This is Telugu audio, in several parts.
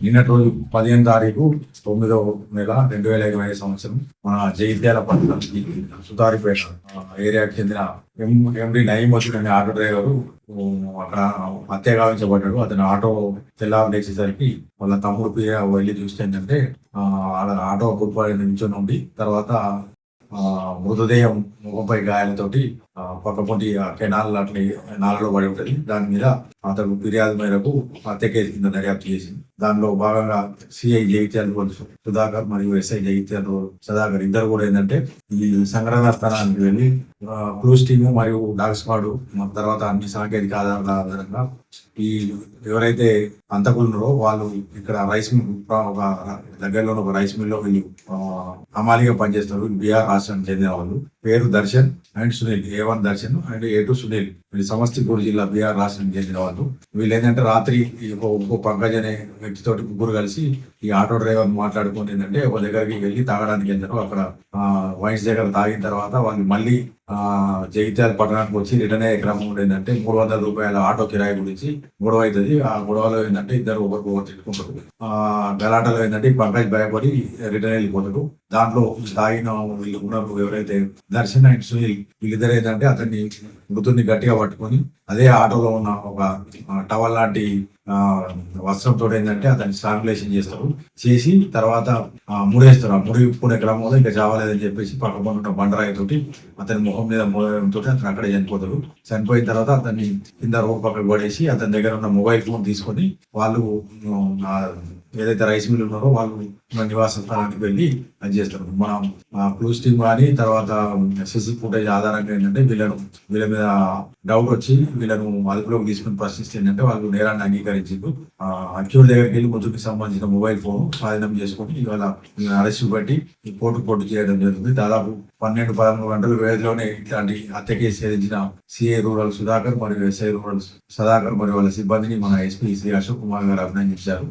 నిన్నటి రోజు పదిహేను తారీఖు తొమ్మిదవ నెల రెండు వేల ఇరవై ఐదు సంవత్సరం మన జగిత్యాల పట్టణం సుతారిపేట ఆ, ఏరియాకి చెందిన ఎం ఎండి నయీం వచ్చిన అనే ఆటో డ్రైవరు అక్కడ హత్య గావించబడ్డాడు అతను ఆటో తెల్లారు లేచేసరికి వాళ్ళ తమ్ముడు పియ వెళ్ళి చూస్తే ఏంటంటే ఆటో కుప్పడి నిల్చొని ఉండి తర్వాత మృతదేహం ముఖంపై గాయాలతోటి కొంత కొన్ని ఆ కెనాల్ అట్లా నాలలో పడి ఉంటుంది. దాని మీద అతడు ఫిర్యాదు మేరకు హత్య కేసు కింద దర్యాప్తు చేసింది. దానిలో భాగంగా సిఐ జగిత్యాల పోలీసు సుధాకర్ మరియు ఎస్ఐ జగిత్యాల సుధాకర్ ఇద్దరు కూడా ఏంటంటే ఈ సంఘటన స్థలానికి వెళ్ళి క్లూస్ టీమ్ మరియు డాగ్ స్క్వాడ్ తర్వాత అన్ని సాంకేతిక ఆధారాల ఆధారంగా ఈ ఎవరైతే అంతకులున్నారో వాళ్ళు ఇక్కడ రైస్ మిల్ ఒక దగ్గరలో ఒక రైస్ మిల్లో వీళ్ళు అమాలిగా పనిచేస్తారు. బీఆర్ రాష్ట్రానికి చెందిన వాళ్ళు. పేరు Darshan and Sunil A Darshan and A two Sunil వీళ్ళు సమస్తిపూర్ జిల్లా బీఆర్ రాష్ట్రం చెందిన వాళ్ళు. వీళ్ళు ఏంటంటే రాత్రి ఒక ఇంకో పంకజ్ అనే వ్యక్తితోటి ముగ్గురు కలిసి ఈ ఆటో డ్రైవర్ మాట్లాడుకుని ఏంటంటే ఒక దగ్గరికి వెళ్ళి తాగడానికి వెళ్ళారు అక్కడ వైన్స్ దగ్గర తాగిన తర్వాత వాళ్ళు మళ్ళీ ఆ జగిత్యాల పట్టణానికి వచ్చి రిటర్న్ అయ్యే క్రమంలో ఏంటంటే మూడు వందల రూపాయల ఆటో కిరాయి గురించి గొడవ అవుతుంది. ఆ గొడవలో ఏంటంటే ఇద్దరు ఒకరికి ఒకరు తిట్టుకుంటారు. ఆ గలాటలో ఏంటంటే పంకజ్ భయపడి రిటర్న్ వెళ్ళిపోతాడు. దాంట్లో తాగిన వీళ్ళు ఉన్నారు ఎవరైతే దర్శన్ అండ్ సునీల్ వీళ్ళిద్దరు ఏంటంటే అతన్ని మృతుడిని గట్టిగా పట్టుకొని అదే ఆటోలో ఉన్న ఒక టవల్ లాంటి వస్త్రంతో ఏంటంటే అతన్ని స్ట్రాంగులేషన్ చేస్తారు. చేసి తర్వాత ఆ, ముడేస్తారు. ఆ ముడి పుడే క్రమంలో ఇంకా చావలేదని చెప్పేసి పక్క ఉన్న బండరాయి తోటి అతని ముఖం మీద మూడంతో అతను అక్కడే చనిపోతాడు. చనిపోయిన తర్వాత అతన్ని కింద రోడ్ పక్కకు పడేసి అతని దగ్గర ఉన్న మొబైల్ ఫోన్ తీసుకొని వాళ్ళు ఏదైతే రైస్ మిల్ ఉన్నారో వాళ్ళు మన నివాస స్థలానికి వెళ్ళి అది చేస్తారు. మనం క్లూస్ టీమ్ కానీ తర్వాత సిసి ఫుటేజ్ ఆధారంగా ఏంటంటే వీళ్ళను వీళ్ళ మీద డౌట్ వచ్చి వీళ్ళను అదుపులోకి తీసుకుని ప్రశ్నిస్తే ఏంటంటే వాళ్ళు నేరాన్ని అంగీకరించారు అక్యూర్ దగ్గరికి వెళ్ళి ముద్దుకి సంబంధించిన మొబైల్ ఫోన్ స్వాధీనం చేసుకుని ఇవాళ అరెస్ట్ పెట్టి ఈ కోర్టు కోర్టు చేయడం జరుగుతుంది. దాదాపు పన్నెండు పదమూడు గంటల వ్యవధిలోనే ఇట్లాంటి హత్య కేసు ఛేదించిన సిఐ రూరల్ సుధాకర్ మరియు ఎస్ఐ రూరల్ సుధాకర్ మరియు వాళ్ళ సిబ్బందిని మన ఎస్పీ శ్రీ అశోక్ కుమార్ గారు అభినందించారు.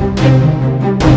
thank you